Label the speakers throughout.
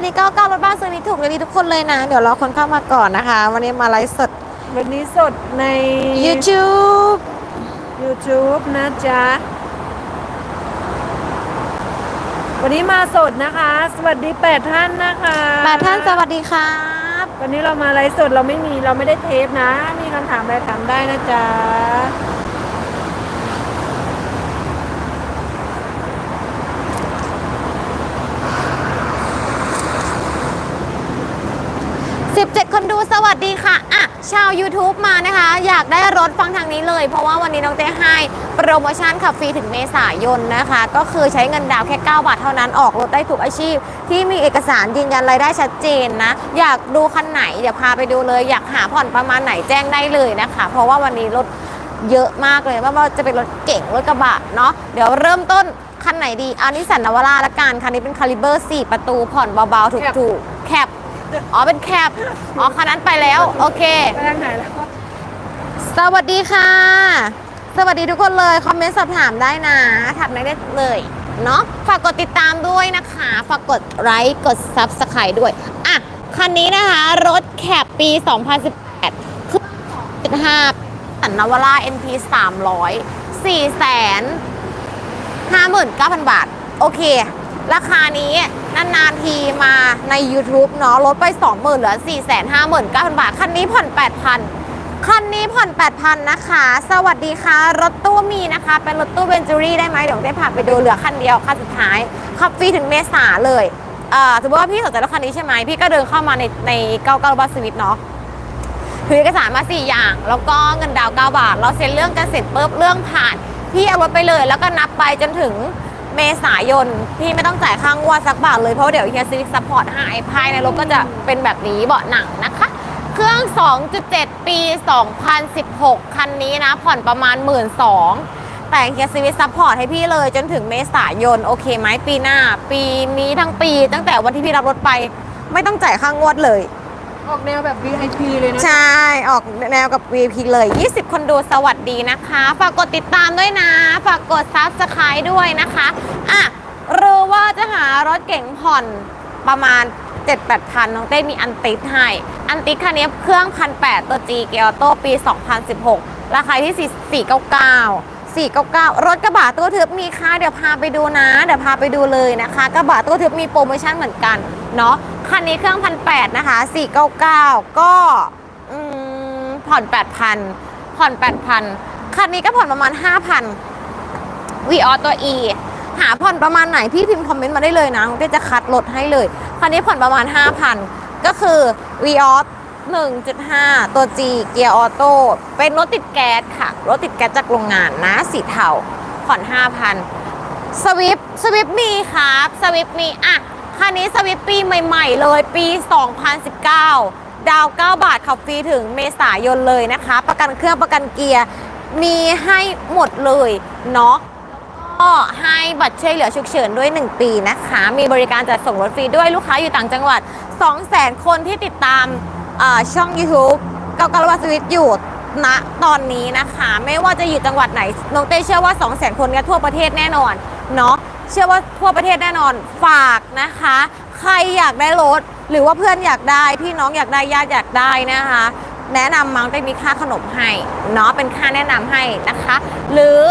Speaker 1: วัสดีเก้าเก้ารถบ้านซื้อนี้ถูกเลยดีทุกคนเลยนะ เดี๋ยวรอคนเข้ามาก่อนนะคะ วันนี้มาไลฟ์สด
Speaker 2: วันนี้สดใน
Speaker 1: YouTube
Speaker 2: YouTube นะจ๊ะ วันนี้มาสดนะคะ สวัสดีแปดท่านนะคะ
Speaker 1: แปดท่านสวัสดีครับ
Speaker 2: วันนี้เรามาไลฟ์สดเราไม่มีเราไม่ได้เทปนะ มีคำถามอะไรถามได้นะจ๊ะ
Speaker 1: 17 คนดูสวัสดีค่ะ อะ ชาว YouTube มานะคะ อยากได้รถฟังทางนี้เลย เพราะว่าวันนี้น้องเต้ให้โปรโมชั่นขับฟรีถึงเมษายนนะคะ ก็คือใช้เงินดาวแค่ 9 บาทเท่านั้นออกรถได้ทุกอาชีพ ที่มีเอกสารยืนยันรายได้ชัดเจนนะ อยากดูคันไหนเดี๋ยวพาไปดูเลย อยากหาผ่อนประมาณไหนแจ้งได้เลยนะคะ เพราะว่าวันนี้รถเยอะมากเลยไม่ว่าจะเป็นรถเก่งรถกระบะเนาะเดี๋ยวเริ่มต้นคันไหนดีอันนี้สันนวาร่าละกันคันนี้เป็นคาลิเบอร์ 4 ประตูผ่อนเบาๆถูกๆ อ๋อเป็นแคปอ๋อคันนั้นไปแล้ว โอเค
Speaker 2: ไปทางไหนแล้ว
Speaker 1: สวัสดีค่ะ สวัสดีทุกคนเลย คอมเมนต์สอบถามได้นะถามได้เลยเนาะฝากกดติดตามด้วยนะคะ ฝากกดไลค์กด Subscribe ด้วยอะคันนี้นะคะ รถแคปปี 2018คือ15สันนวาร่า NP 300 4แสน59,000 บาท โอเค ราคานี้ นานๆทีมาใน YouTube เนาะลดไป 20,000เหลือ 459,000 บาท คันนี้ผ่อน 8,000 คันนี้ผ่อน 8,000 นะคะ สวัสดีค่ะ รถตู้มีนะคะ เป็นรถตู้เวนจูรี่ได้ไหมเดี๋ยวได้พาไปดูเหลือคันเดียวคันสุดท้ายขับฟรีถึงเมษาเลยเอ่อสมมติว่าพี่สนใจรถคันนี้ใช่ไหมพี่ก็เดินเข้ามาในใน99บัสสวิตเนาะถือเอกสารมา4อย่าง แล้วก็เงินดาว9บาท เราเซ็นเรื่องกันเสร็จปุ๊บเรื่องผ่านพี่เอารถไปเลย แล้วก็นับไปจนถึง เมษายนพี่ไม่ต้องจ่ายค่างวดสักบาทเลย เพราะเดี๋ยวเฮียซีวิซัพพอร์ตให้ภายในรถก็จะเป็นแบบนี้เบาะหนังนะคะ เครื่อง 2.7 ปี 2016 คันนี้นะ ผ่อนประมาณ 1 2ื่นแต่เฮียซีวิซัพพอร์ตให้พี่เลยจนถึงเมษายน โอเคไหมปีหน้า ปีนี้ทั้งปี ตั้งแต่วันที่พี่รับรถไป ไม่ต้องจ่ายค่างวดเลย
Speaker 2: ออกแนวแบบ VIP เลยนะ
Speaker 1: ใช่ ออกแนวกับ VIP เลย 20 คนดูสวัสดีนะคะ ฝากกดติดตามด้วยนะ ฝากกด Subscribe ด้วยนะคะอะรู้ว่าจะหารถเก๋งผ่อนประมาณ 7-8พันน้องเต้มีอันติดให้ อันติดคันนี้เครื่องพันแตัว G เกียร์โต้ปี 2016 ราคาที่ 499 499 รถกระบะตัวทึบมีค่ะเดี๋ยวพาไปดูนะ เดี๋ยวพาไปดูเลยนะคะ กระบะตัวทึบมีโปรโมชั่นเหมือนกันเนาะ คันนี้เครื่องพันแนะคะ499ก็ผ่อน8,000ผ่อน8,000คันนี้ก็ผ่อนประมาณ5,000วีออตัว E หาผ่อนประมาณไหนพี่พิมพ์คอมเมนต์มาได้เลยนะก็จะคัดลดให้เลย คันนี้ผ่อนประมาณ5,000ก็คือ v ีออ1.5 ตัว G เกียร์ออโต้เป็นรถติดแก๊สค่ะ รถติดแก๊สจากโรงงานนะ สีเทาผ่อน 5,000 สวิฟสวิฟมีครับ สวิฟมี อะ คันนี้สวิฟปีใหม่ๆ เลยปี 2019 ดาว 9 บาทขับฟรีถึงเมษายนเลยนะคะ ประกันเครื่องประกันเกียร์ มีให้หมดเลยเนาะก็ให้บัตรช่วยเหลือฉุกเฉินด้วย 1 ปีนะคะ มีบริการจัดส่งรถฟรีด้วยลูกค้าอยู่ต่างจังหวัด 200,000 คนที่ติดตามช่อง YouTube เกากลวัสวิตอยู่ณตอนนี้นะคะ ไม่ว่าจะอยู่จังหวัดไหนน้องเต้เชื่อว่า 200,000 คนเนี่ยทั่วประเทศแน่นอนเนาะ เชื่อว่าทั่วประเทศแน่นอนฝากนะคะ ใครอยากได้รถหรือว่าเพื่อนอยากได้พี่น้องอยากได้ญาติอยากได้นะคะ แนะนำมังได้มีค่าขนมให้เนาะเป็นค่าแนะนำให้นะคะ หรือ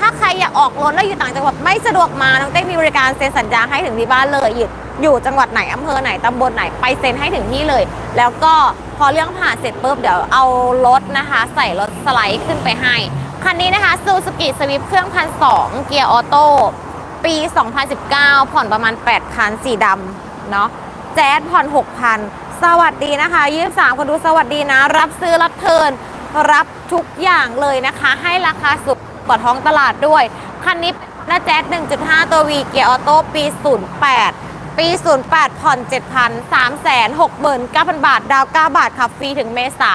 Speaker 1: ถ้าใครอยากออกรถแล้วอยู่ต่างจังหวัดไม่สะดวกมาน้องเต้มีบริการเซ็นสัญญาให้ถึงที่บ้านเลยอยู่อยู่จังหวัดไหนอำเภอไหนตำบลไหนไปเซ็นให้ถึงที่เลย แล้วก็พอเรื่องผ่านเสร็จปุ๊บเดี๋ยวเอารถนะคะ ใส่รถสไลด์ขึ้นไปให้ คันนี้นะคะซูซูกิสวิฟเครื่องพันสองเกียร์ออโต้ ปี 2019 ผ่อนประมาณ 8,000 สีดำเนาะแจ๊ดผ่อน 6,000 สวัสดีนะคะ23คนดูสวัสดีนะ รับซื้อรับเทิร์นรับทุกอย่างเลยนะคะ ให้ราคาสุดกว่าท้องตลาดด้วย คันนี้น้าแจ๊ด1.5 ตัว V เกียร์ออโต้ปี 08 ปี 08 ผ่อน 7,000 369,000 บาท ดาว 9 บาทขับฟรีถึงเมษา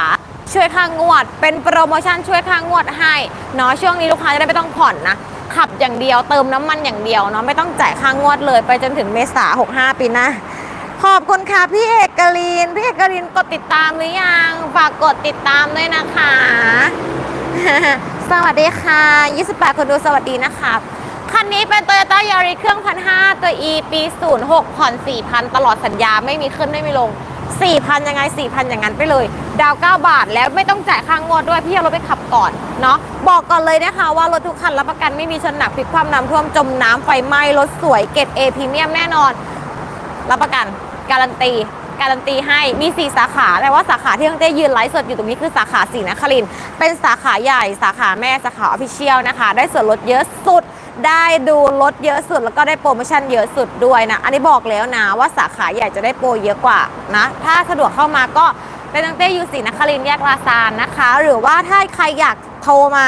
Speaker 1: ช่วยค่างวด เป็นโปรโมชั่นช่วยค่างวดให้เนาะช่วงนี้ลูกค้าจะได้ไม่ต้องผ่อนนะ ขับอย่างเดียวเติมน้ำมันอย่างเดียวเนาะไม่ต้องจ่ายค่างวดเลย ไปจนถึงเมษา65 ปีหน้าขอบคุณค่ะพี่เอกลีนพี่เอกลีนกดติดตามหรือยังฝากกดติดตามด้วยนะคะ สวัสดีค่ะ 28 คนดูสวัสดีนะคะคันนี้เป็น Toyota Yaris เครื่องพันห้าตัว E ปี 06 ผ่อน 4,000 ตลอดสัญญาไม่มีขึ้นไม่มีลง 4,000 ยังไง 4,000 อย่างนั้นไปเลย ดาว 9 บาทแล้วไม่ต้องจ่ายค่างวดด้วย พี่เอารถไปขับก่อนเนาะบอกก่อนเลยนะคะว่ารถทุกคันรับประกันไม่มีชนหนักพลิกความน้ำท่วมจมน้ำไฟไหม้รถสวยเกรด A พรีเมียมแน่นอน รับประกันการันตี การันตีให้มี 4 สาขาแต่ว่าสาขาที่ตั้งเต้ยืนไลฟ์สดอยู่ตรงนี้คือสาขาสีนครินเป็นสาขาใหญ่สาขาแม่สาขาออฟฟิเชียลนะคะ ได้ส่วนลดเยอะสุดได้ดูลดเยอะสุดแล้วก็ได้โปรโมชั่นเยอะสุดด้วยนะ อันนี้บอกแล้วนะว่าสาขาใหญ่จะได้โปรเยอะกว่านะ ถ้าสะดวกเข้ามาก็เป็นตั้งเต้ยู่สีนครินแยกลาซานนะคะ หรือว่าถ้าใครอยากโทรมา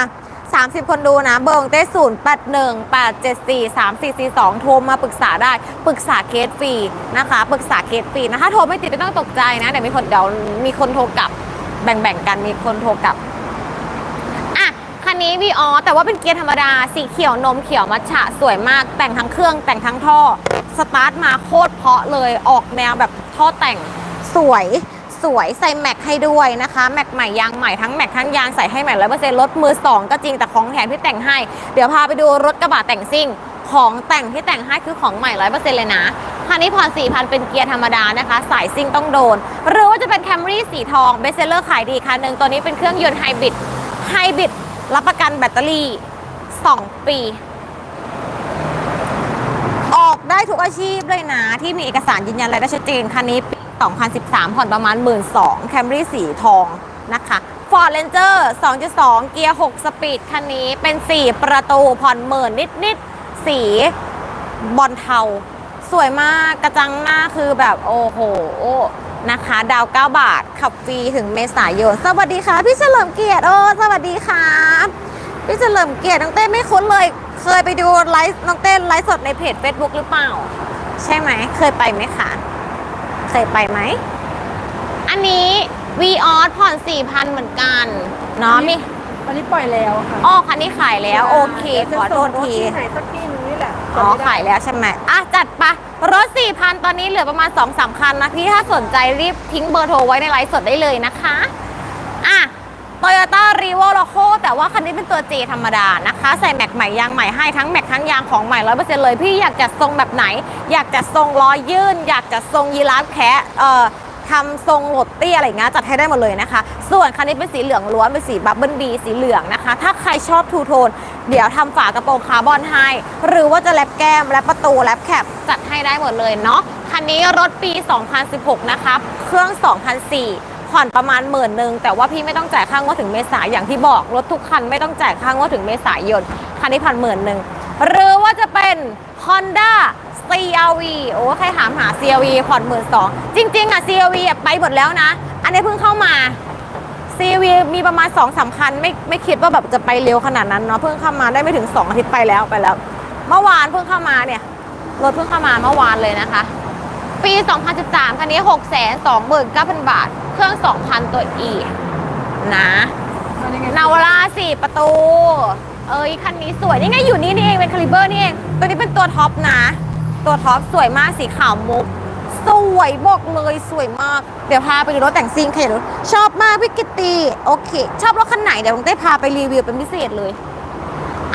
Speaker 1: 30 คนดูนะเบอร์ของเต้ศูนย์แปดหนึ่งแปดเจ็ดสี่สามสี่สี่สองโทรมาปรึกษาได้ปรึกษาเคสฟรีนะคะปรึกษาเคสฟรีนะถ้าโทรไม่ติดไม่ต้องตกใจนะเดี๋ยวมีคนเดี๋ยวมีคนโทรกลับแบ่งๆกันมีคนโทรกลับอะคันนี้วีออแต่ว่าเป็นเกียร์ธรรมดาสีเขียวนมเขียวมัทฉะสวยมากแต่งทั้งเครื่องแต่งทั้งท่อสตาร์ทมาโคตรเพาะเลยออกแนวแบบท่อแต่งสวย สวยใส่แม็กให้ด้วยนะคะแม็กใหม่ยางใหม่ทั้งแม็กทั้งยางใส่ให้ใหม่ร้อยเปอร์เซ็นต์รถมือสองก็จริงแต่ของแถมที่แต่งให้ เดี๋ยวพาไปดูรถกระบะแต่งซิ่งของแต่งที่แต่งให้คือของใหม่ร้อยเปอร์เซ็นต์เลยนะคันนี้ผ่อนสี่พันเป็นเกียร์ธรรมดานะคะ สายซิ่งต้องโดน หรือว่าจะเป็นแคมรี่สีทองเบสเซลอร์ขายดีคันหนึ่งตัวนี้เป็นเครื่องยนต์ไฮบริดไฮบริดรับประกันแบตเตอรี่ 2 ปี ออกได้ทุกอาชีพเลยนะ ที่มีเอกสารยืนยันรายได้ชัดเจนคันนี้ 2013 ผ่อนประมาณ 1 2 0 0 0แคมรี่สีทองนะคะ Ford Ranger 2.2 เกียร์ 6 สปีด คันนี้เป็น 4 ประตูผ่อนหมื่นนิด ๆ สีบอลเทา สวยมากกระจังหน้าคือแบบโอ้โห นะคะ ดาว 9 บาท ขับฟรีถึงเมษายน สวัสดีค่ะ พี่เฉลิมเกียรติ โอ้สวัสดีค่ะ พี่เฉลิมเกียรติน้องเต้ไม่คุ้นเลย เคยไปดูไลฟ์น้องเต้ไลฟ์สดในเพจ Facebook หรือเปล่า ใช่ไหม เคยไปไหมคะ เคยไปไหม อันนี้วีออสผ่อน4,000เหมือนกันเนาะมี
Speaker 2: ตอนนี้ปล่อยแล้วค่ะ
Speaker 1: อ้อคันนี้ขายแล้ว โอเคขอโทษที
Speaker 2: ที่ไหนสักที่นึงนี่แหละ
Speaker 1: อ๋อขายแล้วใช่ไหมอะจัดปะรถ4,000ตอนนี้เหลือประมาณ2 3คันนะพี่ถ้าสนใจรีบทิ้งเบอร์โทรไว้ในไลฟ์สดได้เลยนะคะ อะ Toyota r e v o l o c o แต่ว่าคันนี้เป็นตัว J ธรรมดานะคะ ใส่แม็กใหม่ยางใหม่ให้ทั้งแม็กทั้งยางของใหม่100%เลย พี่อยากจะทรงแบบไหน อยากจะทรงล้อยื่น อยากจะทรงยีราฟแคะเอ่อทำทรงโหลดเตี้ยอะไรเงี้ยจัดให้ได้หมดเลยนะคะ ส่วนคันนี้เป็นสีเหลืองล้วนเป็นสีบับเบิลบีสีเหลืองนะคะ ถ้าใครชอบทูโทน เดี๋ยวทำฝากระโปรงคาร์บอนให้ หรือว่าจะแลบแก้มแลบประตูแลบแคปจัดให้ได้หมดเลยเนาะคันนี้รถปี 2016 นะคะเครื่อง 2004 ผ่อนประมาณหมื่นหนึ่งแต่ว่าพี่ไม่ต้องจ่ายค่างวดถึงเมษายอย่างที่บอกรถทุกคันไม่ต้องจ่ายค่างวดถึงเมษายนคันนี้ผ่อนหมื่นหนึ่งหรือว่าจะเป็น Honda CRV โอ้ใครถามหา CRV ผ่อนหมื่นสองจริง ๆ อะ CRV อะไปหมดแล้วนะ อันนี้เพิ่งเข้ามา CRV มีประมาณ2อสาคันไม่ไม่คิดว่าแบบจะไปเร็วขนาดนั้นเนาะเพิ่งเข้ามาได้ไม่ถึง 2 อาทิตย์ไปแล้วไปแล้ว เมื่อวานเพิ่งเข้ามาเนี่ยรถเพิ่งเข้ามาเมื่อวานเลยนะคะ ปี 2013 คันนี้ 6 2 9 0 0 0 บาท เครื่อง 2,000 ตัว E นะนาวาร่าสี่ประตู เอ้ยคันนี้สวย นี่ไงอยู่นี่นี่เองเป็นคาลิเบอร์นี่เอง ตัวนี้เป็นตัวท็อปนะ ตัวท็อปสวยมากสีขาวมุก สวยบอกเลยสวยมาก เดี๋ยวพาไปดูรถแต่งซิ่งใครรู้ชอบมากพี่กิตตีโอเค ชอบรถคันไหนเดี๋ยวผมได้พาไปรีวิวเป็นพิเศษเลย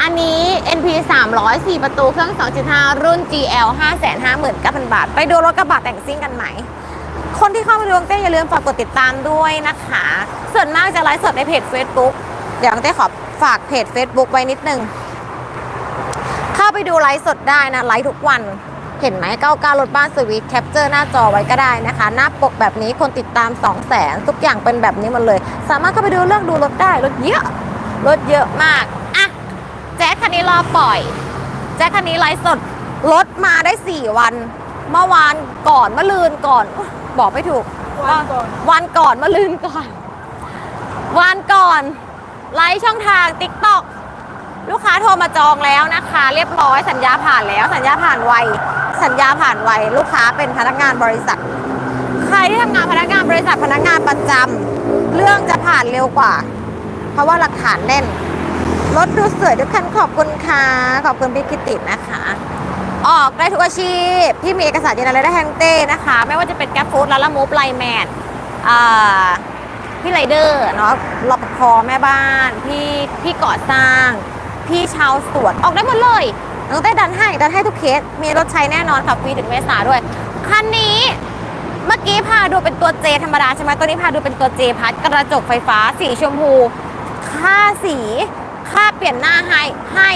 Speaker 1: อันนี้ NP 300 4 ประตูเครื่อง 2.5 รุ่น GL 559,000 บาท ไปดูรถกระบะแต่งซิ่งกันไหม คนที่เข้ามาดูน้องเต้อย่าลืมฝากกดติดตามด้วยนะคะ ส่วนมากจะไลฟ์สดในเพจ Facebook เดี๋ยวน้องเต้ขอฝากเพจ Facebook ไว้นิดนึงเข้าไปดูไลฟ์สดได้นะไลฟ์ทุกวันเห็นไหม99รถบ้านสวีทแคปเจอร์หน้าจอไว้ก็ได้นะคะ หน้าปกแบบนี้คนติดตาม2 0 0แสนทุกอย่างเป็นแบบนี้หมดเลย สามารถเข้าไปดูเลือกดูรถได้รถเยอะรถเยอะมากอะแจ๊คคันนี้รอปล่อย แจ๊คคันนี้ไลฟ์สดรถมาได้ 4 วัน เมื่อวานก่อนเมื่อลืนก่อน บอกไม่ถูก
Speaker 2: วันก่อน
Speaker 1: วันก่อนเมื่อลืนก่อน วันก่อน ไลฟ์ช่องทาง t ิ k t o k ลูกค้าโทรมาจองแล้วนะคะ เรียบร้อยสัญญาผ่านแล้ว สัญญาผ่านไวสัญญาผ่านไวลูกค้าเป็นพนักงานบริษัท ใครที่ทำงานพนักงานบริษัทพนักงานประจำเรื่องจะผ่านเร็วกว่า เพราะว่าหลักฐานแน่นรถดูสวยทุกคันขอบคุณค่ะขอบคุณพี่กิตินะคะ ออกได้ทุกอาชีพที่มีเอกสารยืนยันรายได้แฮงเต้นะคะ ไม่ว่าจะเป็นแก p ฟู้ดลาลามูฟไลแมนพี่ไรเดอร์เนาะรปภแม่บ้าน พี่พี่ก่อสร้าง พี่ชาวสวน ออกได้หมดเลยน้องเต้ดันให้ดันให้ทุกเคส มีรถใช้แน่นอนค่ะฟรีถึงเมษาด้วย คันนี้เมื่อกี้พาดูเป็นตัวเจธรรมดาใช่ไหมตัวนี้พาดูเป็นตัวเจพัดกระจกไฟฟ้าสีชมพู ค่าสี ค่าเปลี่ยนหน้าให้ให้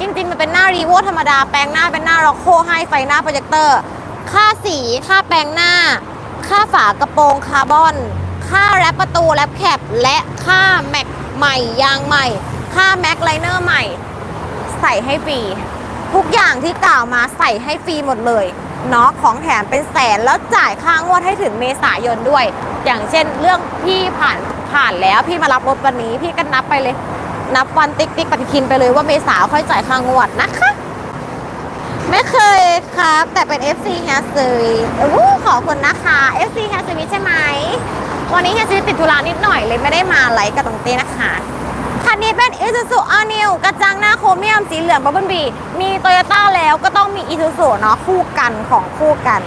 Speaker 1: จริง ๆ มันเป็นหน้ารีโวธรรมดา แปลงหน้าเป็นหน้าร็อกโคให้ไฟหน้าโปรเจคเตอร์ ค่าสี ค่าแปลงหน้า ค่าฝากระโปรงคาร์บอน ค่าแรปประตูแรปแคปและค่าแม็กใหม่ยางใหม่ ค่าแม็กไลเนอร์ใหม่ ใส่ให้ฟรี ทุกอย่างที่กล่าวมาใส่ให้ฟรีหมดเลยเนาะของแถมเป็นแสนแล้วจ่ายค่างวดให้ถึงเมษายนด้วย อย่างเช่นเรื่องพี่ผ่านผ่านแล้วพี่มารับรถวันนี้พี่ก็นับไปเลย นับวันติ๊กติ๊กปฏิทินไปเลยว่าเมษาค่อยจ่ายค่างวดนะคะ ไม่เคยครับ แต่เป็น FC แฮสซีอู้ขอบคุณนะคะ FC แฮสซีใช่ไหม วันนี้แฮสซีติดธุระนิดหน่อยเลยไม่ได้มาไลฟ์กับตรงเต้นะคะคันนี้เป็น Isuzu All New กระจังหน้าโครเมียมสีเหลืองบับเบิลบีมีโตโยต้าแล้วก็ต้องมี Isuzu เนาะคู่กันของคู่กัน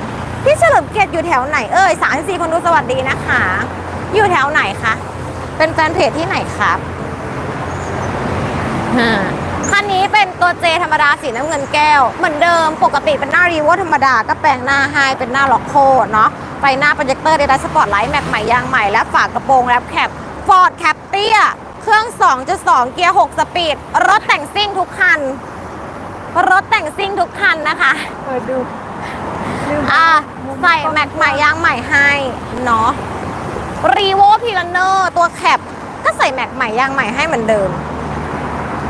Speaker 1: พี่เฉลิมเกียรติอยู่แถวไหนเอ่ย34คนดูสวัสดีนะคะ อยู่แถวไหนคะ เป็นแฟนเพจที่ไหนครับ คันนี้เป็นตัวเจธรรมดาสีน้ำเงินแก้ว เหมือนเดิมปกติเป็นหน้ารีโวธรรมดาก็แปลงหน้าให้เป็นหน้าล็อกโคเนาะไฟหน้าโปรเจคเตอร์เดลสปอร์ตไลท์แม็กใหม่ยางใหม่และฝากระโปรงแรปแคปฟอร์ดแคปเตียเครื่อง 2.2 เกียร์ 6 สปีด รถแต่งซิ่งทุกคัน รถแต่งซิ่งทุกคันนะคะ
Speaker 2: เปิดดูลืม
Speaker 1: อ่าใส่แม็กใหม่ยางใหม่ให้เนาะรีโวพีลันเนอร์ตัวแคปก็ใส่แม็กใหม่ยางใหม่ให้เหมือนเดิม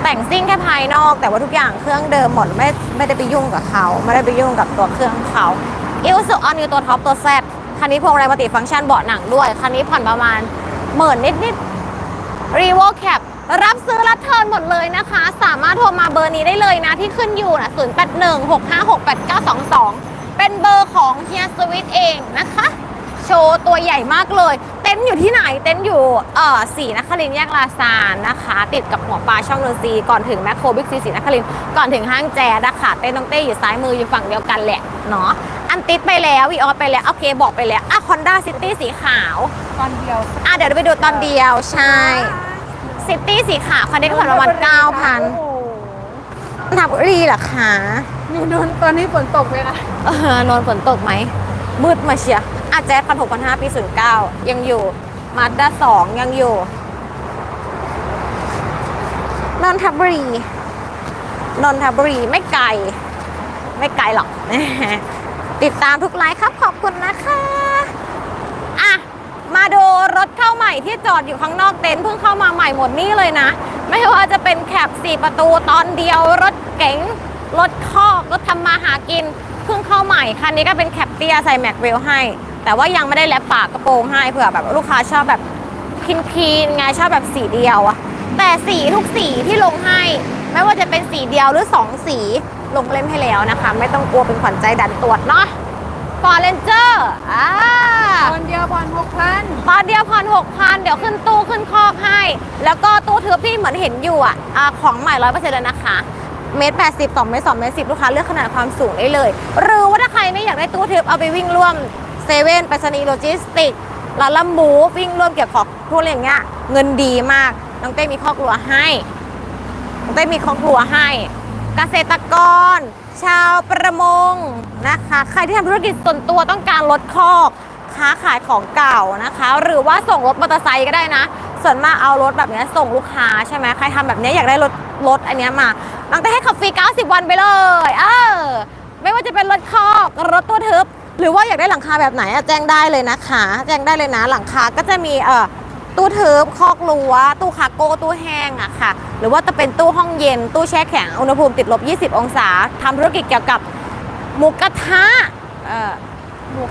Speaker 1: แต่งซิ่งแค่ภายนอก แต่ว่าทุกอย่างเครื่องเดิมหมดไม่ไม่ได้ไปยุ่งกับเขา ไม่ได้ไปยุ่งกับตัวเครื่องเขาอิลสุออนิวตัวท็อปตัวแซดคันนี้พวงมาลัยมัลติฟังก์ชันเบาะหนังด้วย คันนี้ผ่อนประมาณหมื่นนิดนิดรีโวแคปรับซื้อรับเทิร์นหมดเลยนะคะ สามารถโทรมาเบอร์นี้ได้เลยนะที่ขึ้นอยู่นะ0 8 1 6 5 6 8 9 2 2 เป็นเบอร์ของเฮียสวิตเองนะคะ โชว์ตัวใหญ่มากเลย ต็นท์อยู่ที่ไหน เต็นท์อยู่เอ่อสีนครินทร์แยกลาซานนะคะ ติดกับหัวปลาช่องนนทรีย์ก่อนถึงแมคโครบิ๊กซีสีนครินทร์ก่อนถึงห้างแจนะคะเต็นท์น้องเต้อยู่ซ้ายมืออยู่ฝั่งเดียวกันแหละเนาะอันติดไปแล้ววีออสไปแล้วโอเคบอกไปแล้วอะคอนด้าซิตี้สีขาว
Speaker 2: ตอนเดียว
Speaker 1: อะเดี๋ยวเราไปดูตอนเดียวใช่ซิตี้สีขาวคันนี้ก็ผ่อนประมาณ
Speaker 2: โอ้โห
Speaker 1: 9,000ทับรีเหรอคะ
Speaker 2: อยู่นนตอนนี้ฝนตกเลยนะ
Speaker 1: เออนอนฝนตกไหมมืดมาเชียร์ อาแจ๊ดพันหกพันห้าปีศูนย์เก้ายังอยู่มาด้าสองยังอยู่นนทบุรีนนทบุรีไม่ไกล ไม่ไกลหรอก ติดตามทุกไลฟ์ครับขอบคุณนะคะอะมาดูรถเข้าใหม่ที่จอดอยู่ข้างนอกเต็นท์เพิ่งเข้ามาใหม่หมดนี่เลยนะ ไม่ว่าจะเป็นแคป4ประตูตอนเดียว รถเก๋งรถคอกรถทำมาหากินเพิ่งเข้าใหม่คันนี้ก็เป็นแคปเตียใส่แม็กเวลให้ แต่ว่ายังไม่ได้แลปปากกระโปรงให้เผื่อแบบลูกค้าชอบแบบคินคีนๆไงชอบแบบสีเดียวอะแต่สีทุกสีที่ลงให้ ไม่ว่าจะเป็นสีเดียวหรือ 2 สีลงเล่มให้แล้วนะคะ ไม่ต้องกลัวเป็นขวัญใจดันตรวจเนาะฟอร์เรนเจอร์อ่า
Speaker 2: ตอนเดียวบอลหกพัน
Speaker 1: ตอนเดียวผ่อนหกพันเดี๋ยวขึ้นตู้ขึ้นคอกให้ แล้วก็ตู้ทึบที่เหมือนเห็นอยู่อะอ่าของใหม่ร้อยเปอร์เซ็นต์เลยนะคะเมตรแปดสิบสองเมตรสองเมตรสิบลูกค้าเลือกขนาดความสูงได้เลย หรือว่าถ้าใครไม่อยากได้ตู้ทึบเอาไปวิ่งร่วม เซเว่นไปรษณีย์โลจิสติกลาลัมบูวิ่งร่วมเกี่ยวกับพวกอะไรอย่างเงี้ยเงินดีมาก น้องเต้มีครอบครัวให้ได้มีครอบครัวให้ เกษตรกร ชาวประมงนะคะ ใครที่ทำธุรกิจส่วนตัวต้องการลดคอกค้าขายของเก่านะคะ หรือว่าส่งรถมอเตอร์ไซค์ก็ได้นะ ส่วนมากเอารถแบบนี้ส่งลูกค้าใช่ไหมใครทำแบบนี้อยากได้รถรถอันเนี้ยมาน้องจะให้ขับฟรี 90 วันไปเลย เออไม่ว่าจะเป็นรถคอกรถตัวทึบ หรือว่าอยากได้หลังคาแบบไหนอะแจ้งได้เลยนะคะ แจ้งได้เลยนะหลังคาก็จะมีเอ่อตู้ทึบคอกลัว ตู้คาโก้ตู้แห้งอะค่ะ หรือว่าจะเป็นตู้ห้องเย็น ตู้แช่แข็งอุณหภูมิติดลบ 20 องศาทำธุรกิจเกี่ยวกับหมูกระทะเอ่อ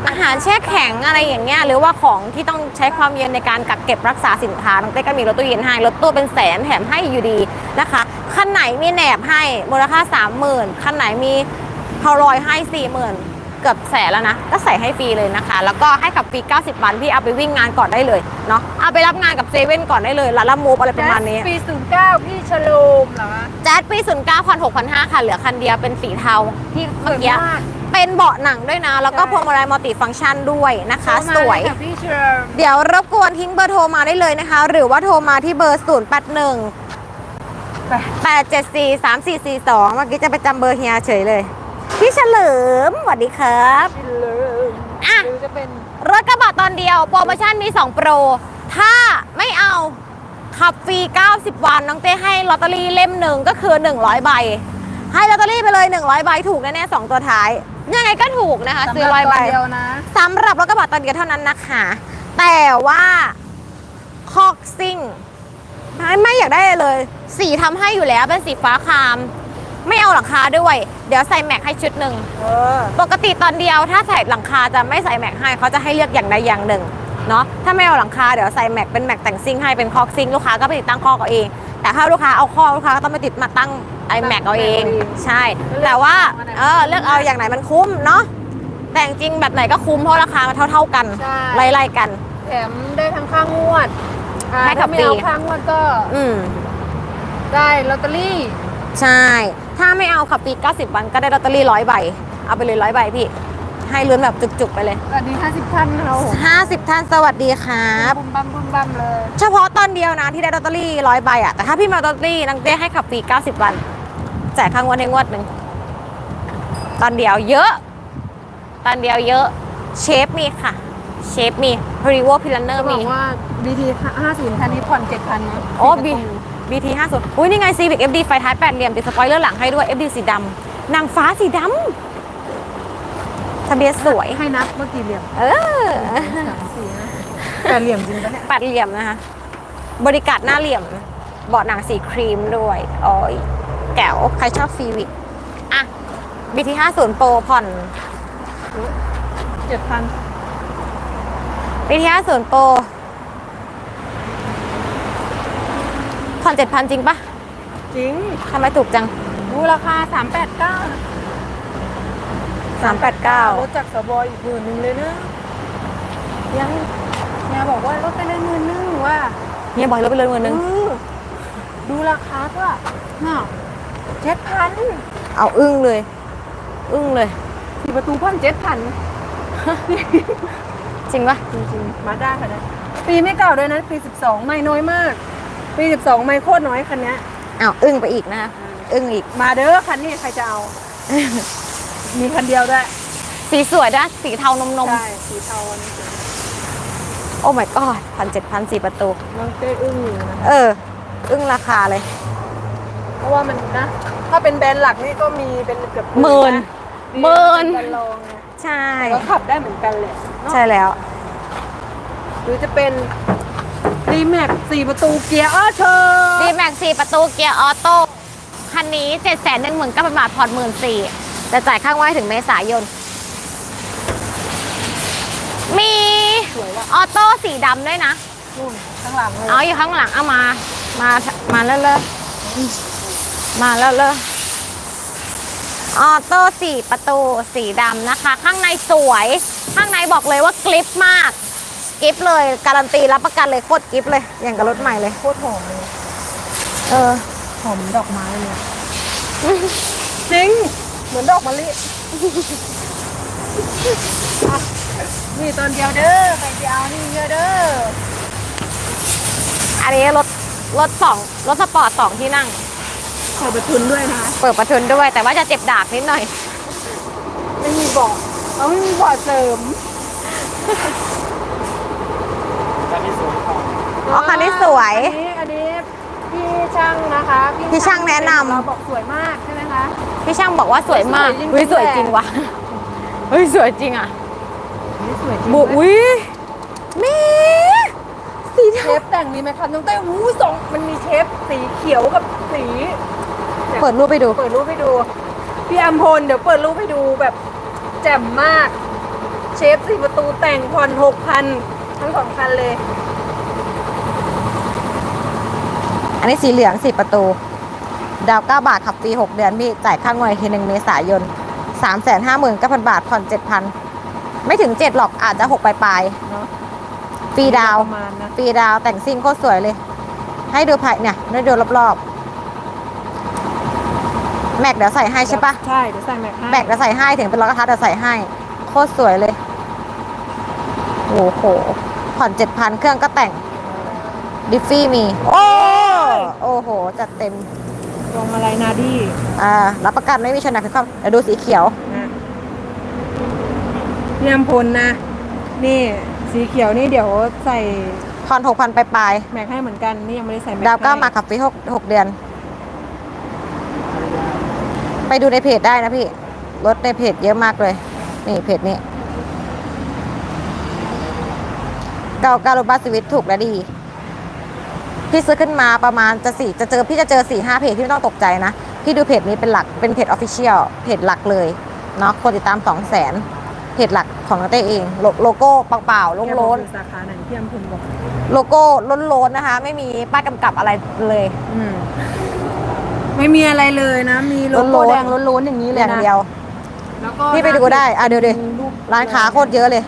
Speaker 1: อาหารแช่แข็งอะไรอย่างเงี้ยหรือว่าของที่ต้องใช้ความเย็นในการกักเก็บรักษาสินค้าน้องเต้ก็มีรถตู้เย็นให้รถตู้เป็นแสนแถมให้อยู่ดีนะคะคันไหนมีแหนบให้มูลค่า 30,000คันไหนมีพารอยให้ 40,000 กือบแสนแล้วนะ ก็ใส่ให้ฟรีเลยนะคะ แล้วก็ให้ขับฟรี 90 วันพี่เอาไปวิ่งงานก่อนได้เลยเนาะเอาไปรับงานกับเซเว่นก่อนได้เลยลาลามูฟอะไรประมาณนี้
Speaker 2: ปีศูนย์เก้าพี่ชโลมเหรอ
Speaker 1: แจ๊ดปี0 9 6 6 5ค่ะเหลือคันเดียวเป็นสีเทาที่เมื่อกี้
Speaker 2: สวยมาก
Speaker 1: เป็นเบาะหนังด้วยนะ แล้วก็
Speaker 2: ใช่
Speaker 1: พวงมาลัยมัลติฟังก์ชันด้วยนะคะ
Speaker 2: โทรมา
Speaker 1: สวย
Speaker 2: เลค่ะพี่ชโลม
Speaker 1: เดี๋ยวรบกวนทิ้งเบอร์โทรมาได้เลยนะคะ หรือว่าโทรมาที่เบอร์ 0 8 1
Speaker 2: ไป
Speaker 1: 8 7 4 3 4 4 2 เมื่อกี้จะไปจำเบอร์เฮียเฉยเลย พี่เฉลิมสวัสดีครับ
Speaker 2: พี่เลิม
Speaker 1: อะ
Speaker 2: หรือจะเป็น
Speaker 1: รถกระบะตอนเดียวโปรโมชั่นมี 2 โปร ถ้าไม่เอาขับฟรี 90 วัน น้องเต้ให้ลอตเตอรี่เล่มหนึ่งก็คือ 100 ใบ ให้ลอตเตอรี่ไปเลย 100 ใบถูกแน่ๆสองตัวท้าย ยังไงก็ถูกนะคะ ซื้อร้อยใบ
Speaker 2: สำหรับตนเดียวนะ
Speaker 1: สำหรับรถกระบะตอนเดียวเท่านั้นนะคะ แต่ว่าคอกซิ่งไม่ไม่อยากได้เลย สีทำให้อยู่แล้วเป็นสีฟ้าคราม ไม่เอาหลังคาด้วย เดี๋ยวใส่แม็กให้ชุดหนึ่ง
Speaker 2: เออ
Speaker 1: ปกติตอนเดียวถ้าใส่หลังคาจะไม่ใส่แม็กให้เขาจะให้เลือกอย่างใดอย่างหนึ่งเนาะถ้าไม่เอาหลังคาเดี๋ยวใส่แม็กเป็นแม็กแต่งซิ่งให้เป็นคอกซิ่งลูกค้าก็ไปติดตั้งคอกเอาเอง แต่ถ้าลูกค้าเอาคอกลูกค้าก็ต้องไปติดมาตั้งไอแม็กเอาเอง ใช่ แต่ว่าเออเลือกเอาอย่างไหนมันคุ้มเนาะแต่จริงๆแบบไหนก็คุ้มเพราะราคามันเท่า ๆกัน
Speaker 2: ใช่
Speaker 1: ไล่ๆกัน
Speaker 2: แถมได้ทั้งค่างวดอ่า
Speaker 1: ให้ขับ
Speaker 2: ถ้าไม่เอา
Speaker 1: ฟรี
Speaker 2: ค่างวดก็
Speaker 1: อืม
Speaker 2: ได้ลอตเตอรี่
Speaker 1: ใช่ ถ้าไม่เอาขับปี90 วันก็ได้ลอตเตอรี่ร้อยใบ เอาไปเลยร้อยใบพี่ ให้ลุ้นแบบจุกๆไปเลย
Speaker 2: สวัสดี50ท่านเรา
Speaker 1: 50 ท่านสวัสดีครับ
Speaker 2: บุ้มบัมบุ้มบัมเลย
Speaker 1: เฉพาะตอนเดียวนะที่ได้ลอตเตอรี่ร้อยใบอะแต่ถ้าพี่มาลอตเตอรี่นังเต้ให้ขับฟรี90 วันจ่ายค่างวดให้งวดหนึ่งตอนเดียวเยอะ ตอนเดียวเยอะ เชฟมีค่ะ เชฟมีรีวอพิลันเนอ
Speaker 2: จะ
Speaker 1: ร์
Speaker 2: บ
Speaker 1: มี
Speaker 2: อกว่า BT 50คันนี้ผ่อน7,000นะ
Speaker 1: โอ้
Speaker 2: สี่
Speaker 1: บี
Speaker 2: ประตู
Speaker 1: บีทีห้าศู นย์อุ้ยนี่ไง Civic FD ไฟท้ายแปดเหลี่ยมติดสปอยเลอร์หลังให้ด้วย FD สีดำนางฟ้าสีดำทะเบียนสวย
Speaker 2: ให้นับเมื่อกี่เหลี่ยม
Speaker 1: เออ
Speaker 2: สามสี่นะแต่เหลี่ยมจริงปะเนี่ย
Speaker 1: แปดเหลี่ยมนะคะ บริการหน้าเหลี่ยมเบาะหนังสีครีมด้วยโอ้ยแก้วใครชอบซีวิกอะ BT 50 Pro ผ่อน
Speaker 2: เจ็ดพัน
Speaker 1: BT 50 Pro ผ่อน7,000จริงปะ
Speaker 2: จริง
Speaker 1: ทำไมถูกจัง
Speaker 2: ดูราคา389นะ
Speaker 1: 389
Speaker 2: รถจากสบอยอีกหมื่นหนึ่งเลยนะยังเนี่ยบอกว่าลดไปเลยหมื่นหนึงว่า
Speaker 1: เนี่ยบอกเลยไปเลยหมื่นหนึ่ง
Speaker 2: เออดูราคาก็น่ะเจ็ดพัน
Speaker 1: เอาอึ้งเลย อึ้งเลย
Speaker 2: สี่ประตูพ่นเจ็ดพัน
Speaker 1: จริงปะ
Speaker 2: จริงๆมาได้ค่ะนะปีไม่เก่าด้วยนะ ปี12ไม่น้อยมาก ปี12 ไม่โคตรน้อยคันเนี้ย
Speaker 1: อ้าวอึ้งไปอีกนะคะอึ้งอีก
Speaker 2: มาเด้อคันนี้ใครจะเอา มีคันเดียวด้วย
Speaker 1: สีสวยด้วยสีเทานมนม
Speaker 2: ใช่สีเทาอันนี้สวย
Speaker 1: โอ้ my god พันเจ็ดพันสี่ประตู
Speaker 2: น้องเต้อึ้งอยู่นะ
Speaker 1: เออ อึ้งราคาเลย
Speaker 2: เพราะว่ามันนะ ถ้าเป็นแบรนด์หลักนี่ก็มีเป็นเกือบ
Speaker 1: หมื่น
Speaker 2: นะ
Speaker 1: หมื่น
Speaker 2: เป็นลองไง
Speaker 1: ใช่
Speaker 2: ก็ขับได้เหมือนกันเลยเนอะ
Speaker 1: ใช่แล้ว
Speaker 2: หรือจะเป็น รีแม็กสี่ประตูเกียร์อ้อเชอ
Speaker 1: ดีแม็กสี่ประตูเกียร์ออโต้ คันนี้เจ็ดแสนหนึ่งหมื่นก็ประมาณผ่อนหมื่นสี่จะจ่ายข้างไว้ถึงเมษายน มี
Speaker 2: สวยว่ะ
Speaker 1: ออโต้สีดำด้วยนะ
Speaker 2: นู่นข้างหลังเลย
Speaker 1: เอาอยู่ข้างหลังเอามา มา มาแล้วเลยมาแล้วเลยออโต้สี่ประตูสีดำนะคะ ข้างในสวย ข้างในบอกเลยว่ากริปมาก กริปเลยการันตีรับประกันเลยโคตรกริปเลยอย่างกับรถใหม่เลย
Speaker 2: โคตรหอมเลย
Speaker 1: เออ
Speaker 2: หอมดอกไม้เลยจริง เหมือนดอกมะลิอะนี่ตอนเดียวเด้อใครจะเอานี่เยอะเด้อ
Speaker 1: อันนี้รถรถสองรถสปอร์ตสองที่นั่ง
Speaker 2: ขอประทุนด้วยนะ
Speaker 1: เปิดประทุนด้วย แต่ว่าจะเจ็บดาบนิดหน่อย
Speaker 2: ไม่มีเบาะเอาไม่มีเบาะเสริม
Speaker 1: อ๋อคันนี้สวย
Speaker 2: อันนี้อันนี้พี่ช่างนะคะ
Speaker 1: พี่ช่างแนะนำ
Speaker 2: เราบอกสวยมากใช่ไหมคะ
Speaker 1: พี่ช่างบอกว่าสวยมาก
Speaker 2: สวยจริง
Speaker 1: เฮ้ยสวยจริง
Speaker 2: แหละ
Speaker 1: ว่ะเฮ้ยสวยจริงอะ
Speaker 2: นี่สวยจริง
Speaker 1: บุ
Speaker 2: ด้วย
Speaker 1: อุ้ยแม่สี
Speaker 2: เช
Speaker 1: ด
Speaker 2: ฟแต่งนี้ไหมคะน้องเต้หูสองมันมีเชฟสีเขียวกับสีำ
Speaker 1: เปิดรูปไปดู
Speaker 2: เปิดรูปให้ดูพี่อัมพลเดี๋ยวเปิดรูปให้ดูแบบแจ่มมาก เชฟสี่ประตูแต่งผ่อนหกพัน ทั้งสองคันเลย
Speaker 1: อันนี้สีเหลืองสิประตู ดาว9บาทขับฟรี6เดือนพี่จ่ายค่างวดอีกทีหนึ่งเมษายนสามแสนห้าหมื่นเก้าพันบาทผ่อนเจ็ดพันไม่ถึงเจ็ดหรอกอาจจะหกปลาย
Speaker 2: เนาะ
Speaker 1: ๆฟรีดาวน์
Speaker 2: ประมาณนะ
Speaker 1: ฟรีดาวน์แต่งซิ่งโคตรสวยเลย ให้ดูภายเนี่ยให้ดูรอบๆ แม็กเดี๋ยวใส่ให้ใช่ปะ
Speaker 2: ใช่เดี๋ยวใส่แม็กให้
Speaker 1: แม็กเดี๋ยวใส่ให้ถึงเป็นล้อกระทะเดี๋ยวใส่ให้ โคตรสวยเลยโอ้โห ผ่อนเจ็ดพันเครื่องก็แต่ง ดิฟฟี่มี โอ้โอ้โห จัดเต็ม
Speaker 2: ลงอะไรนาดี้
Speaker 1: อ่ารับประกันไม่มีชนะพิความเดี๋ยวดูสีเขียว
Speaker 2: นะพี่อำพลนะ นี่สีเขียวนี่เดี๋ยวใส่
Speaker 1: ผ่อนหกพันปลาย
Speaker 2: แม็กให้เหมือนกัน นี่ยังไม่ได้ใส่แม็ก
Speaker 1: ๆดาวก็
Speaker 2: ให้
Speaker 1: มาขับฟรีหกหกเดือน ไปดูในเพจได้นะพี่ รถในเพจเยอะมากเลย นี่เพจนี้ เก้าเก้ารถบัสสวิตถูกและดี พี่ซื้อขึ้นมาประมาณจะสี่จะเจอพี่จะเจอสี่ห้าเพจที่ไม่ต้องตกใจนะ พี่ดูเพจนี้เป็นหลักเป็นเพจออฟฟิเชียลเพจหลักเลยเนาะคนติดตามสองแสนเพจหลักของนักเต้เอง โลโลโก้เปล่าๆโล้น
Speaker 2: แกบอกอยู่สาขาไหนพี่อำพลบอก
Speaker 1: ๆโลโก้ล้นๆนะคะ ไม่มีป้ายกำกับอะไรเลย
Speaker 2: อืมไม่มีอะไรเลยนะ มีโล
Speaker 1: ล้น
Speaker 2: โก้แดง
Speaker 1: ๆล้นๆอย่างนี้เลยอย่างเดียว
Speaker 2: แล้วก็
Speaker 1: พี่ไปดูได้ อะเดี๋ยวดิ
Speaker 2: รูป
Speaker 1: ร้านค้าโคตรเยอะเลย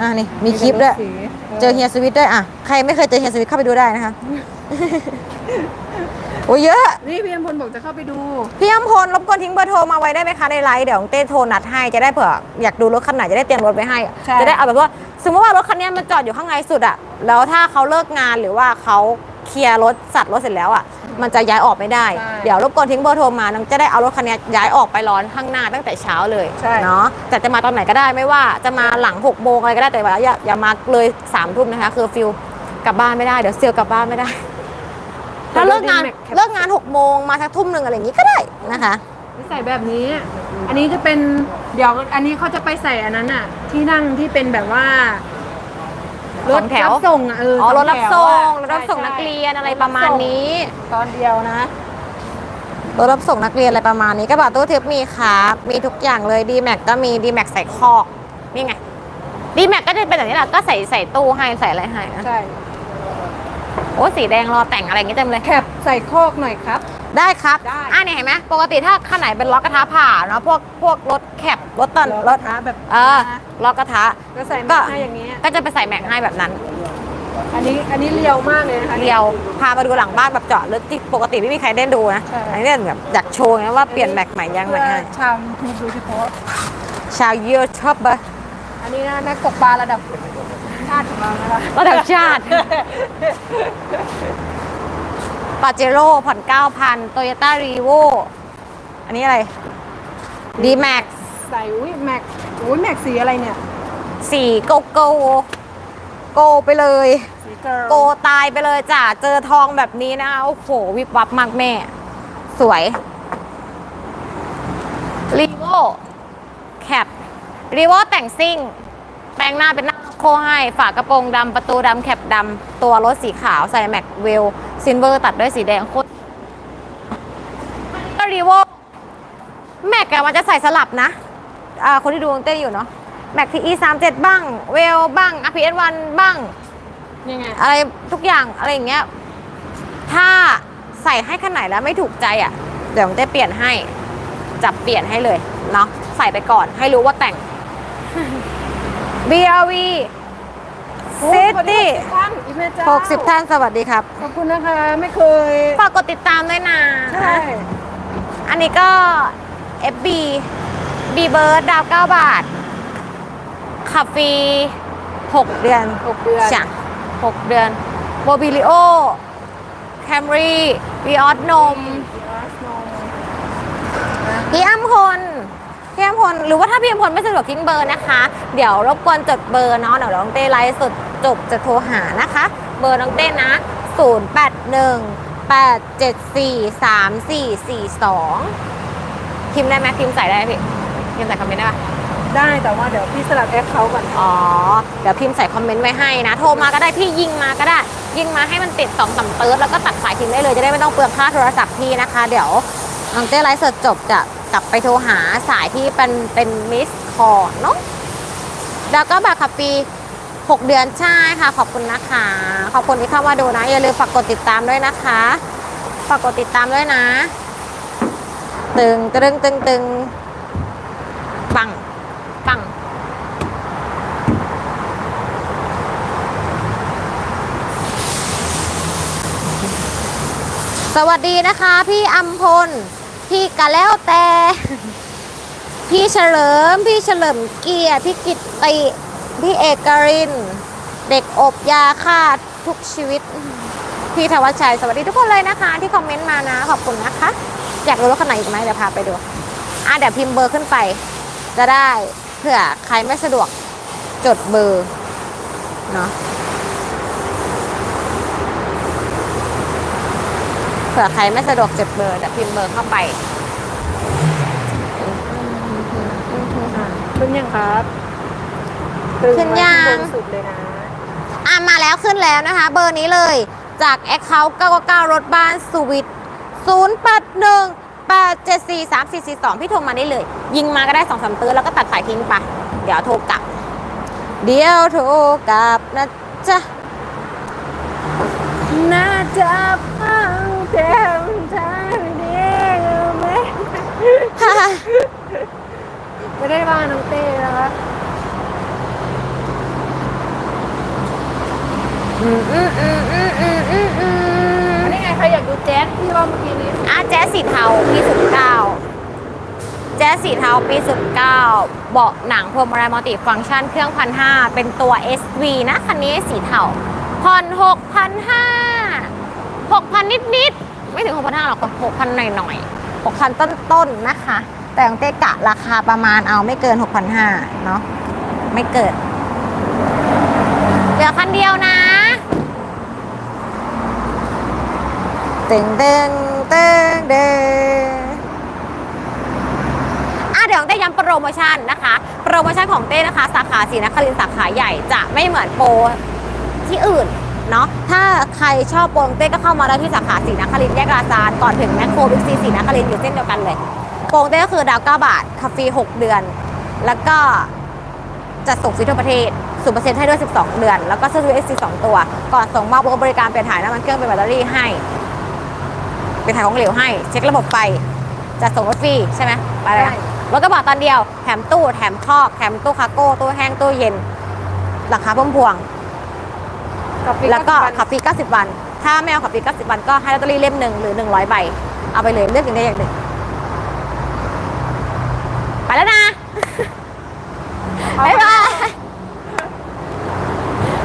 Speaker 1: อะนี่มีคลิปด้วย
Speaker 2: สี
Speaker 1: เจอเฮียสวิตด้วยอะใครไม่เคยเจอเฮียสวิตเข้าไปดูได้นะคะ โอ้ยเยอะ
Speaker 2: นี่พี่อำพลบอกจะเข้าไปดู
Speaker 1: พี่อำพลรบกวนทิ้งเบอร์โทรมาไว้ได้ไหมคะในไลน์เดี๋ยวเต้โทรนัดให้จะได้เผื่ออยากดูรถคันไหนจะได้เตรียมรถไว้ให้
Speaker 2: ใช่
Speaker 1: จะได้เอาแบบว่า สมมติว่ารถคันนี้มันจอดอยู่ข้างในสุดอะแล้วถ้าเขาเลิกงานหรือว่าเขาเคลียร์รถสัตว์รถเสร็จแล้วอะ มันจะย้ายออกไม่ได้เดี๋ยวรบกวนทิ้งเบอร์โทรมาน้องจะได้เอารถคันนี้ย้ายออกไปร้อนข้างหน้าตั้งแต่เช้าเลย
Speaker 2: ใช่
Speaker 1: เนาะแต่จะมาตอนไหนก็ได้ไม่ว่าจะมาหลัง6กโมงอะไรก็ได้แต่ว่าอย่าอย่ามาเลย3ามทุ่มนะคะคือฟิลกลับบ้านไม่ได้เดี๋ยวเซียวกลับบ้านไม่ได้ ถ้าเลิกงานเลิกงาน6กโมงมาสักทุ่มหนึ่งอะไรอย่างนี้ก็ได้นะคะ
Speaker 2: ใส่แบบนี้ อันนี้จะเป็นเดี๋ยวอันนี้เขาจะไปใส่อันนั้นอะที่นั่งที่เป็นแบบว่า ร
Speaker 1: ส
Speaker 2: ถ
Speaker 1: องแถว
Speaker 2: รับส่งอะเออ
Speaker 1: อ๋อรถรับส่ง
Speaker 2: แถวอะ
Speaker 1: รถรับส่ง
Speaker 2: ใช่
Speaker 1: นักเรียนอะไรประมาณนี้
Speaker 2: ตอนเดียวนะ
Speaker 1: รถรับส่งนักเรียนอะไรประมาณนี้กระบะตู้ทึบมีครับมีทุกอย่างเลยดีแม็กก็มีดีแม็กใส่คอกนี่ไงดีแม็กก็จะเป็นแบบนี้แหละก็ใส่ใส่ตู้ให้ใส่อะไรให้นะ
Speaker 2: ใช่
Speaker 1: โอ้สีแดงรอแต่งอะไรอย่างงี้เต็มเลย
Speaker 2: แคปใส่โคอกหน่อยครับ
Speaker 1: ได้ครับ
Speaker 2: ได้
Speaker 1: อ่าเนี่ยเห็นไหมปกติถ้าคันไหนเป็นล้อกระทะผ่าเนาะพวกพวกรถแคปรถตันรถ
Speaker 2: ท้าแบบ
Speaker 1: เออล้อกระทะ
Speaker 2: ก็ใส่
Speaker 1: ก็
Speaker 2: มาให้อย่างนี้
Speaker 1: ก็จะไปใส่แม็กให้แบบนั้น
Speaker 2: อันนี้อันนี้เรียวมากเลยนะคะ
Speaker 1: เดียวพามาดูหลังบ้านแบบเจาะลึกที่ปกติไม่มีใครได้ดูนะ
Speaker 2: ใช่
Speaker 1: อันนี้แบบอยากโชว์ไงว่าเปลี่ยนแม็กใหม่ยังใหม่ให้
Speaker 2: เพื่อชาวยูทูบโดยเฉพาะ
Speaker 1: ชาวยูทูบเบอร์
Speaker 2: อันนี้นะนักตกปลาระดับชาติของเรานะคะ
Speaker 1: ระดับชาติ ปาเจโร่ผ่อน9,000โตโยต้ารีโวอันนี้อะไรดีแม็ก
Speaker 2: ใส่อุ้ยแม็กอุ้ยแม็กสีอะไรเนี่ย
Speaker 1: สีโกโกโกไปเลย
Speaker 2: สีเกิร์ล
Speaker 1: โกตายไปเลยจ้ะ เจอทองแบบนี้นะโอ้โห วิบวับมากแม่ สวยรีโวแคปรีโวแต่งซิ่ง แปลงหน้าเป็นหน้า โคให้ ฝากระโปรงดำประตูดำแคปดำตัวรถสีขาวใส่แม็กเวลซินเวอร์ตัดด้วยสีแดงโคตรก็รีโวแม็กอะมันจะใส่สลับนะอ่าคนที่ดูเต้นอยู่เนาะแม็กทีอีสามเจ็ดบ้างเวลบ้างอพีเอสวันบ้าง
Speaker 2: ยังไง
Speaker 1: อะไรทุกอย่างอะไรอย่างเงี้ยถ้าใส่ให้ขนาดไหนแล้วไม่ถูกใจอะ เดี๋ยวผมจะเปลี่ยนให้ จับเปลี่ยนให้เลยเนาะใส่ไปก่อนให้รู้ว่าแต่ง BRV ซิตี้
Speaker 2: ท่านอีเมเจ้า
Speaker 1: 60 ท่านสวัสดีครับ
Speaker 2: ขอบคุณนะคะ ไม่เคย
Speaker 1: ฝากกดติดตามด้วยนะ
Speaker 2: ใช่
Speaker 1: อันนี้ก็ FB B Bird ดาว 9 บาท ขับฟรี 6 เดือน
Speaker 2: หกเดือน
Speaker 1: จ้ะหกเดือนโมบิลิโอแคมรี่วีออสนม พี่อ้ำพล พี่อ้ำพลหรือว่าถ้าพี่อ้ำพลไม่สะดวกทิ้งเบอร์นะคะ เดี๋ยวรบกวนจดเบอร์เนาะเดี๋ยวน้องเต้ไลฟ์สดจบจะโทรหานะคะ เบอร์น้องเต้นะ 0 8 1 8 7 4 3 4 4 2พิมพ์ได้ไหมพิมพ์ใส่ได้ไหมพี่พิมพ์ใส่คอมเมนต์ได้ปะ
Speaker 2: ได้แต่ว่าเดี๋ยวพี่สลับแอคเขาก่อน
Speaker 1: อ๋อ เดี๋ยวพิมพ์ใส่คอมเมนต์ไว้ให้นะ โทรมาก็ได้พี่ยิงมาก็ได้ ยิงมาให้มันติดสองสามเติร์ดแล้วก็ตัดสายทิ้งได้เลยจะได้ไม่ต้องเปลืองค่าโทรศัพท์พี่นะคะ เดี๋ยวน้องเต้ไลฟ์สดจบจะกับไปโทรหาสายที่เป็นเป็นมิสคอร์เนาะแล้วก็บาคับปี 6 เดือนใช่ค่ะ ขอบคุณนะคะ ขอบคุณที่เข้ามาดูนะ อย่าลืมฝากกดติดตามด้วยนะคะฝากกดติดตามด้วยนะ ตึงตึงตึงตึงปังปังสวัสดีนะคะ พี่อัมพล พี่กะแล้วแต่ พี่เฉลิม พี่เฉลิมเกียรติพี่กิตติ พี่เอกริน เด็กอบยาฆ่าทุกชีวิต พี่ธวัชชัย สวัสดีทุกคนเลยนะคะ ที่คอมเมนต์มานะ ขอบคุณนะคะ อยากรู้รถคันไหนอีกไหมเดี๋ยวพาไปดู อะเดี๋ยวพิมพ์เบอร์ขึ้นไป จะได้เผื่อใครไม่สะดวกจดเบอร์เนาะ ผื่อใครไม่สะดวกจดเบอร์เดี๋ยวพิมพ์เบอร์เข้าไป
Speaker 2: ขึ้นยังครับ
Speaker 1: ขึ้นยัง
Speaker 2: บนสุดเลยนะ
Speaker 1: อะมาแล้วขึ้นแล้วนะคะ เบอร์นี้เลยจาก Account 999 รถบ้านสวิต081 874 3442 พี่โทรมาได้เลย ยิงมาก็ได้2อสามตื้อแล้วก็ตัดสายทิ้งไปะเดี๋ยวโทรกลับ เดี๋ยวโทรกลับนะจ๊ะ
Speaker 2: น่าจะฟังเต็มทางเดียวไหม ไม่ได้ว่าน้องเต้นะคะ
Speaker 1: อืมอืมอืมอืมอืมอืมอืม
Speaker 2: อันนี้ไงใครอยากดูแจ๊สที่ว่าเมื่อกี้นี้
Speaker 1: อะแจ๊สสีเทาปีสุดเก้าแจ๊สสีเทาปีสุดเก้าเบาะหนังพวงมาลัยมัลติฟังก์ชันเครื่องพันห้าเป็นตัว SV นะคันนี้สีเทาผ่อนหกพันห้าหกพันนิดนิดๆไม่ถึงหกพันห้าหรอกหกพันหน่อยหน่อยหกพันต้นต้นๆนะคะ แต่ของเต้กะราคาประมาณเอาไม่เกินหกพันห้าเนาะไม่เกินเหลือคันเดียวนะตึงตึงตึงตึงอะเดี๋ยวเต้ย้ำโปรโมชั่นนะคะ โปรโมชั่นของเต้นะคะ สาขาสีนครินทร์สาขาใหญ่จะไม่เหมือนโปรที่อื่นเนาะถ้าใครชอบโปรของเต้ก็เข้ามาได้ที่สาขาสีนครินทร์แยกราซานก่อนถึงแมคโครบิ๊กซีสีนครินทร์อยู่เส้นเดียวกันเลย โปรของเต้ก็คือดาว 9 บาทคาฟรี6 เดือน แล้วก็จะส่งฟรีทั่วประเทศศูนเปอร์เซ็นต์ให้ด้วย 12 เดือน แล้วก็เสื้อ USC 2ตัว ก่อนส่งมอบบริการเปลี่ยนถ่ายน้ำมันเครื่องเป็นแบตเตอรี่ให้ เป็นถ่ายของเหลวให้ เช็คระบบไฟจะส่งรถฟรีใช่ไหมไปเลยนะรถกระบะตอนเดียว แถมตู้ แถมคอก แถมตู้คาร์โก้ ตู้แห้ง ตู้เย็นหลังคาพุ่มพวง แล้วก็ขับฟรี 90 วัน ถ้าไม่เอาขับฟรี 90 วันก็ให้ลอตเตอรี่เล่มหนึ่งหรือ 100 ใบ เอาไปเลยเลือกอย่างใดอย่างหนึ่ง ไปแล้วนะ บ๊ายบาย